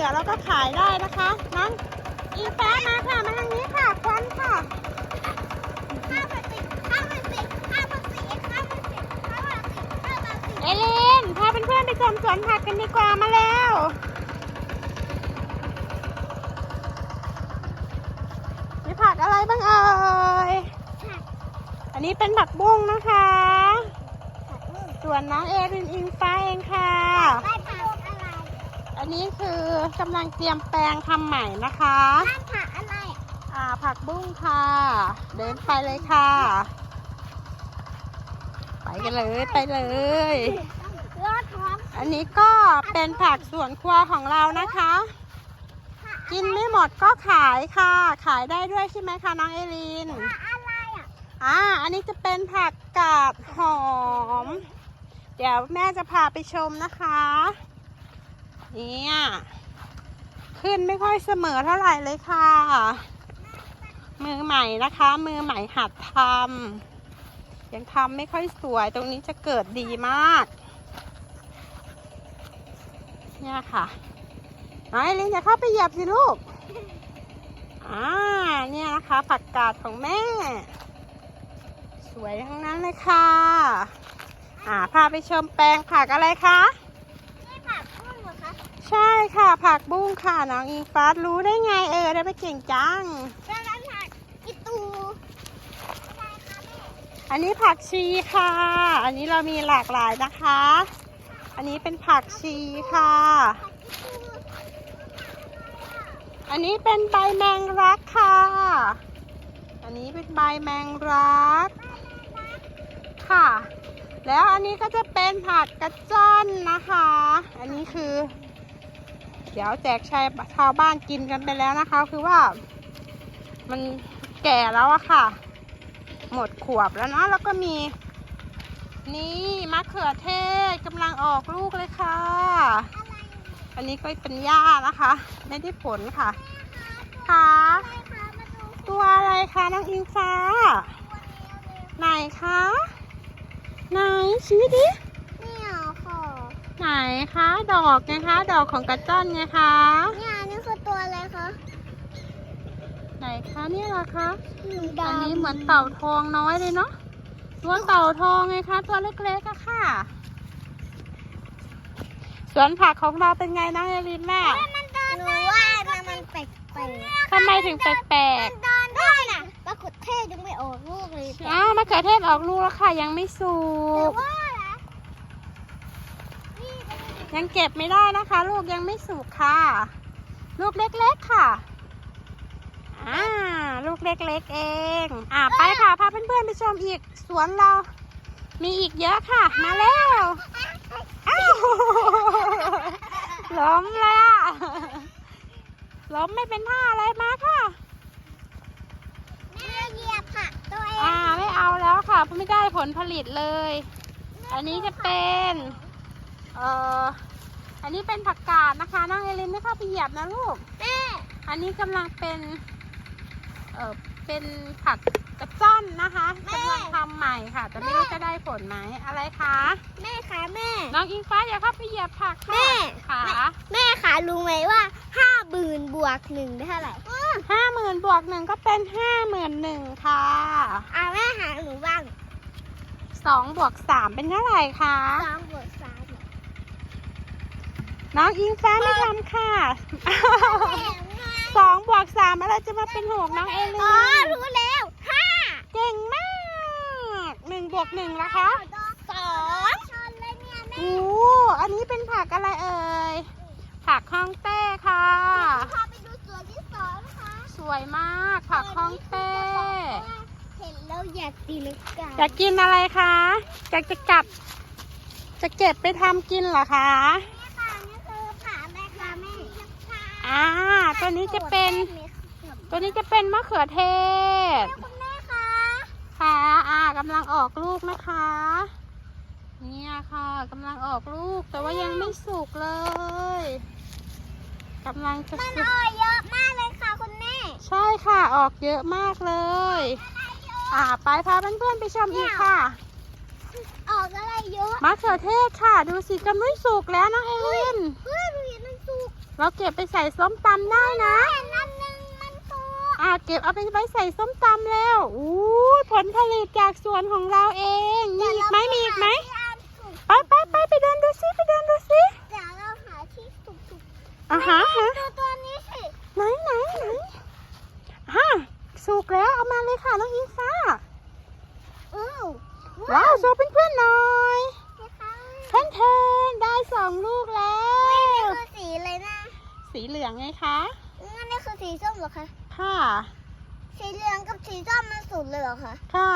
ลือเราก็ขายได้นะคะน้องอีฟ้ามาค่ะมาทางนี้ค่ะควันค่ะข้าวผัดสิข้าวผัดสิข้าวผัดสิข้าวผัดสิข้าวผัดสิข้าวผัดสิเอเลนพาเพื่อนๆไปชมสวนผักกันดีกว่ามาแล้วมีผักอะไรบ้างเอ่ยอันนี้เป็นผักบุ้งนะคะ ส่วนน้องเอรินอิงฟ้าเองค่ะ ได้ผักอะไร อันนี้ คือกำลังเตรียมแปลงทำใหม่นะคะบ้านผักอะไร อ่า ผักบุ้งค่ะ เดินไปเลยค่ะ ไปกันเลยไปเลย รอดท้องอันนี้ก็เป็นผักสวนครัวของเรานะคะกินไม่หมดก็ขายค่ะ ขายได้ด้วยใช่ไหมคะน้องเอลิน ผักอะไรอะอ่า อันนี้จะเป็นผักกาดหอม เดี๋ยวแม่จะพาไปชมนะคะ เนี่ย ขึ้นไม่ค่อยเสมอเท่าไหร่เลยค่ะ มือใหม่นะคะ มือใหม่หัดทำยังทำไม่ค่อยสวยตรงนี้จะเกิดดีมาก เนี่ยค่ะน้องไอรินอย่าเข้าไปเหยียบสิลูกอ่าเนี่ยนะคะผักกาดของแม่ สวยทั้งนั้นเลยค่ะ อ่าพาไปชมแปลงผักอะไรคะ นี่ผักกุ้งเหรอคะ ใช่ค่ะ ผักบุ้งค่ะน้องอิงฟ้ารู้ได้ไงเออได้ไปเก่งจัง แล้วนั้นผักอีตูอันนี้ผักชีค่ะ อันนี้เรามีหลากหลายนะคะ อันนี้เป็นผักชีค่ะผักอีตูอันนี้เป็นใบแมงรักค่ะ อันนี้เป็นใบแมงรักค่ะ แล้วอันนี้ก็จะเป็นผักกระจ้อนนะคะ อันนี้คือ เดี๋ยวแจกชายชาวบ้านกินกันไปแล้วนะคะ คือว่า มันแก่แล้วอะค่ะ หมดขวบแล้วนะแล้วก็มี นี่มะเขือเทศกำลังออกลูกเลยค่ะ อันนี้ก็เป็นหญ้านะคะ ไม่ได้ผลค่ะค่ะใช่ค่ะมาตัวอะไรคะน้องอิงฟ้า ไหนคะ ไหนชี้ดิดี ไหนคะ ดอกไงคะ ดอกของกระจ้อนไงคะเนี่ยนี่คือตัวอะไรคะไหนคะนี่เหรอคะหนูอันดำนี้เหมือนเต่าทองน้อยเลยเนาะตัวเต่าทองไงคะ ตัวเล็กๆอะค่ะสวนผักของเราเป็นไงน้องเอลินแม่มันเดินหนูว่านะมันแปลกทำไมถึงแปลกๆมันเดินได้น่ะปรากฏเทศยังไม่ออกลูกเลยๆอ้าวมะเขือเทศออกลูกแล้วค่ะยังไม่สุแต่กว่านะนี่เป็น ยังเก็บไม่ได้นะคะ ลูกยังไม่สุกค่ะ ลูกเล็กๆค่ะอ่าลูกเล็กๆเอง อ่าไปค่ะพาเพื่อนๆไปชมอีกสวนเรา มีอีกเยอะค่ะ มาแล้วอ้าวล้มเลยอะล้มไม่เป็นท่าอะไรมาค่ะแม่เหยียบผักตัวเองอ่าไม่เอาแล้วค่ะเพราะไม่ได้ผลผลิตเลย อันนี้จะเป็น เอ่ออันนี้เป็นผักกาดนะคะน้องเอลินไม่เข้าไปเหยียบนะลูกแม่อันนี้กำลังเป็นเออเป็นผักกระจ้อนนะคะกำลังทำใหม่ค่ะ แต่ไม่รู้จะได้ผลไหมอะไรคะแม่คะแม่น้องอิงฟ้าอย่าเข้าไปเหยียบผักค่ะแม่ขาแม่คะรู้ไหมว่าห้าหมื่นบวกหนึ่งได้เท่าไหร่ห้าหมื่นบวกหนึ่งก็เป็นห้าหมื่นหนึ่งค่ะอ่าแม่หาหนูบ้างสองบวกสามเป็นเท่าไหร่คะสองบวกสามเหรอ น้องอิงฟ้าไม่ทำค่ะสองบวกสามอะไรจะมาเป็นหกน้องเอลิอ๋อนรู้แล้วห้าเก่งมากหนึ่งบวกหนึ่งละคะสองชนเลยเนี่ยแม่โอ้อันนี้เป็นผักอะไรเอ่ย ผักฮ่องเต้ค่ะพาไปดูส่วนที่สองนะคะสวยมากผักฮ่องเต้เห็นแล้วอยากตีลังกาอยากกินอะไรคะอยากจะกลับ จะเก็บไปทำกินเหรอคะ แม่ค่ะนี่คือผ่าแม่ค่ะแม่ อ่าตัวนี้จะเป็น ตัวนี้จะเป็นมะเขือเทศ คุณแม่คะค่ะ อ่ากำลังออกลูกนะคะ เนี่ยค่ะกำลังออกลูกแต่ว่ายังไม่สุกเลยกำลังจะมันสุก ออยเยอะมากเลยค่ะคุณแม่ใช่ค่ะ ออกเยอะมากเลย อ่า ไปพาเพื่อนๆไปชมอีกค่ะ ออกอะไรเยอะมะเขือเทศค่ะ ดูสิจะไม่สุกแล้วน้องเอลิน เฮ้ เราเก็บไปใส่ส้มตำได้นะเห็นอันหนึงมันสุกอ่าเก็บเอาไปไว้ใส่ส้มตำแล้วอู้ยผลผลิตจากสวนของเราเองมีอีกไหมมีอีกไหมที่อันสุกไปไปไปไปเดินดูซิไปเดินดูซิเดี๋ยวเราหาที่สุกอ่าฮะๆฮะดูตัวนี้สิไหนไหนไหนฮะสุกแล้วเอามาเลยค่ะน้องอิงฟ้าอู้ว้าวโชว์เพื่อนๆหน่อยนะคะแทนเทนได้สองลูกแล้นี่ ว คือสีเลยนะ สีเหลืองไงคะงั้นนี่คือสีส้มเหรอคะ ค่ะ สีเหลืองกับสีส้มมันสุดเลยเหรอคะค่ะ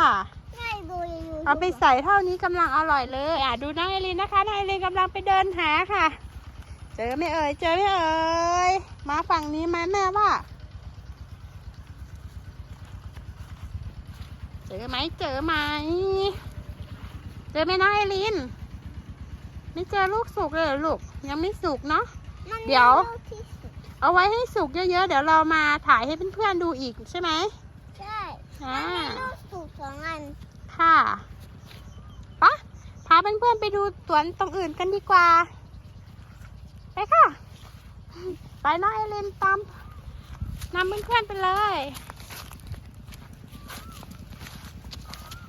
ง่ายดูอยู่เอาไปใส่เท่านี้กำลังอร่อยเลยอะดูน้องเอลินนะคะน้องเอลินกำลังไปเดินหาค่ะ เจอไหม่เอ่ยเจอไหม่เอ่ยมาฝั่งนี้ไหมแม่ว่า เจอไหมเจอไหมเจอไหมน้องเอลิน ไม่เจอลูกสุกเลยเหรอลูกยังไม่สุกเนาะ มันเดี๋ยวมีลูกที่สุดเอาไว้ให้สุกเยอะๆ เดี๋ยวเรามาถ่ายให้เพื่อนๆดูอีกใช่ไหมใช่อ่ามันมีลูกสุกสองอันค่ะปะพาเพื่อนๆไปดูสวนตรงอื่นกันดีกว่า ไปค่ะ ไปน้องเอเลนตามนำเพื่อนๆไปเลย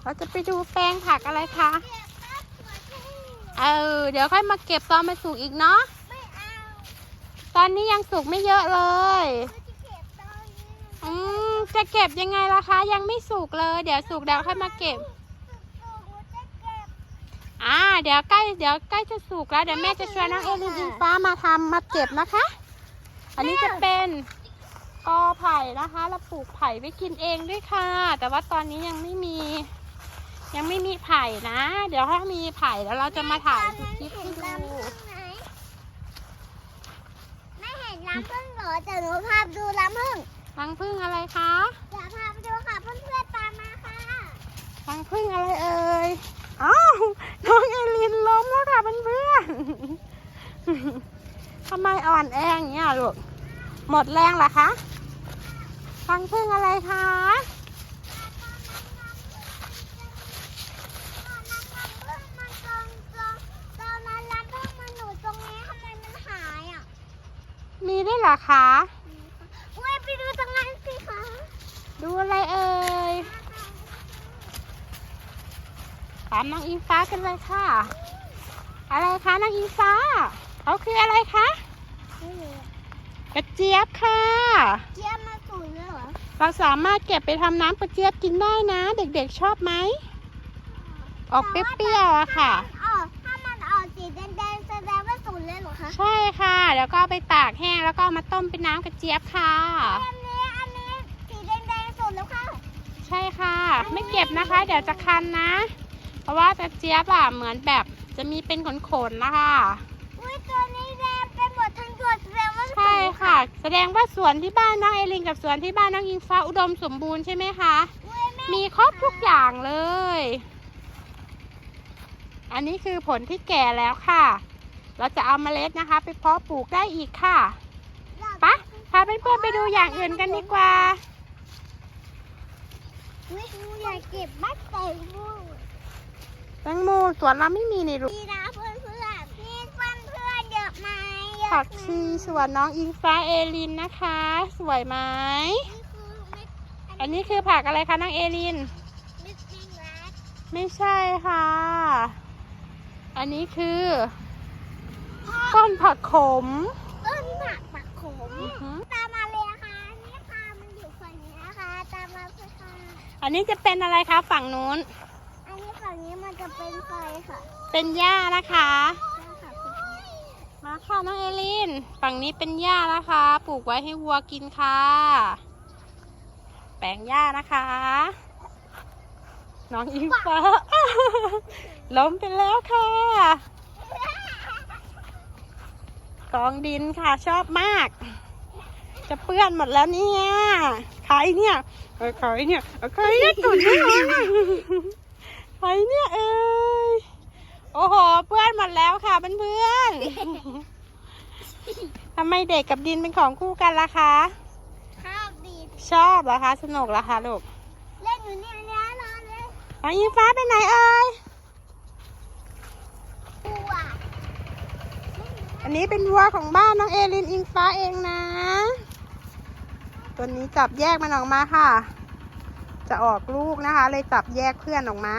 เราจะไปดูแปลงผักอะไรคะเก็บแป๊บหัวที่เออ เดี๋ยวค่อยมาเก็บตอนมาสุกอีกเนาะไม่เอา ตอนนี้ยังสุกไม่เยอะเลยเราจะเก็บตอนนี้อืมจะเก็บยังไงล่ะคะ ยังไม่สุกเลย เดี๋ยวสุกเดี๋ยวค่อยมาเก็บสุกๆหนูจะเก็บ อ่า เดี๋ยวใกล้เดี๋ยวใกล้จะสุกแล้วเดี๋ยวแม่จะชวนน้องเอลินอิงฟ้ามาทำมาเก็บนะคะ อันนี้จะเป็นกอไผ่นะคะเราปลูกไผ่ไว้กินเองด้วยค่ะ แต่ว่าตอนนี้ยังไม่มี ยังไม่มีไผ่นะ เดี๋ยวถ้ามีไผ่แล้วเราจะมาถ่ายคลิปให้ดู ไม่เห็ นลำพึ่งเหรอแต่หนูพาไปดูลำพึ่งรังพึ่งอะไรคะเดี๋ยวพาไปดูค่ะเพื่อนๆตามมาค่ะรังพึ่งอะไรเอ่ยอ้าวน้องเอลินล้มแล้วค่ะเพื่อนๆทำไมอ่อนแออย่างเงี้ยลูกหมดแรงเหรอคะรังพึ่งอะไรคะ ตอนนั้นลำพึ่งมันตรงตรงตอนนั้นลำพึ่งมันอยู่ตรงนี้ทำไมมันหายอะ มีด้วยเหรอคะเว้ยไปดูตรงนั้นสิคะดูอะไรเอ่ยตามน้องอิงฟ้ากันเลยค่ะ อะไรคะน้องอิงฟ้าเขาคืออะไรคะไม่รู้กระเจี๊ยบค่ะเจี๊ยบมาสูนเลยเหรอเราสามารถเก็บไปทำน้ำกระเจี๊ยบกินได้นะ เด็กๆชอบไหม ออกเปรี้ยวๆอะค่ะ แล้วก็เอาไปตากแห้งแล้วก็เอามาต้มเป็นน้ำกระเจี๊ยบค่ะ อันนี้อันนี้สีแดงๆสูนแล้วค่ะ ใช่ค่ะ ไม่เก็บนะคะ เดี๋ยวจะคันนะ เพราะว่ากระเจี๊ยบอะเหมือนแบบจะมีเป็นขนๆนะคะอุ้ยตัวนี้แดงเป็นหมดทั้งตัวแสดงว่าสูงใช่ค่ะ แสดงว่าสวนที่บ้านน้องเอลินกับสวนที่บ้านน้องอิงฟ้าอุดมสมบูรณ์ใช่ไหมคะอุ้ยแม่มีครบทุกอย่างเลย อันนี้คือผลที่แก่แล้วค่ะ เราจะเอาเมล็ดนะคะ ไปเพาะปลูกได้อีกค่ะไปะพาเพื่อนๆไปดูอย่างอื่นกันดีกว่าอุ้ยหนูอยากเก็บบัตแตงโมแตงโมสวนเราไม่มีนี่ลูกดีนะเพื่อนเพื่อนๆมีเพื่อนเพื่อนๆเยอะไหมเยอะไหมผักชีสวนน้องอิงฟ้าเอลินนะคะ สวยไหมนี่คือเม็ดอันนี้คือผักอะไรคะน้องเอลินเม็ดแมงลักไม่ใช่ค่ะ อันนี้คือ ต้นผักขม ต้นผักปักขม อือหือ ตามมาเลยนะคะนี่ค่ะมันอยู่ฝั่งนี้นะคะ ตามมาเลยค่ะ อันนี้จะเป็นอะไรคะฝั่งนู้น อันนี้ฝั่งนี้มันจะเป็นไฟค่ะเป็นหญ้านะคะนี่ค่ะคุณมาค่ะน้องเอลิน ฝั่งนี้เป็นหญ้านะคะ ปลูกไว้ให้วัวกินค่ะ แปลงหญ้านะคะ น้องอิงฟ้า ล้มไปแล้วค่ะ กองดินค่ะชอบมาก จะเปื้อนหมดแล้วเนี่ยใครเนี่ยเออใครเนี่ยเออใครเนี่ยตุ่นเนี่ยใครเนี่ยเอ้ยโอ้โหเปื้อนหมดแล้วค่ะเพื่อนๆทำไมเด็กกับดินเป็นของคู่กันล่ะคะข้าวดีชอบเหรอคะ สนุกเหรอคะลูกเล่นอยู่เนี่ยเนี่ยนอนเลยน้องอิงฟ้าไปไหนเอ่ย อันนี้เป็นวัวของบ้านน้องเอลินอิงฟ้าเองนะ ตัวนี้จับแยกมันออกมาค่ะ จะออกลูกนะคะ เลยจับแยกเพื่อนออกมา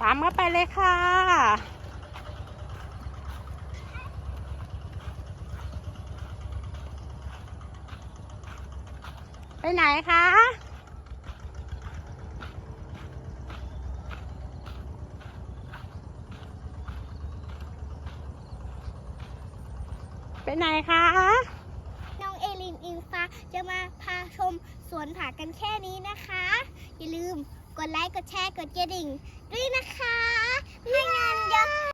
ตามเข้าไปเลยค่ะ ไปไหนคะ ไปไหนคะ น้องเอลินอิงฟ้าจะมาพาชมสวนผักกันแค่นี้นะคะ อย่าลืมกดไลค์ กดแชร์ กดกระดิ่ง ด้วยนะคะให้งานเยอะ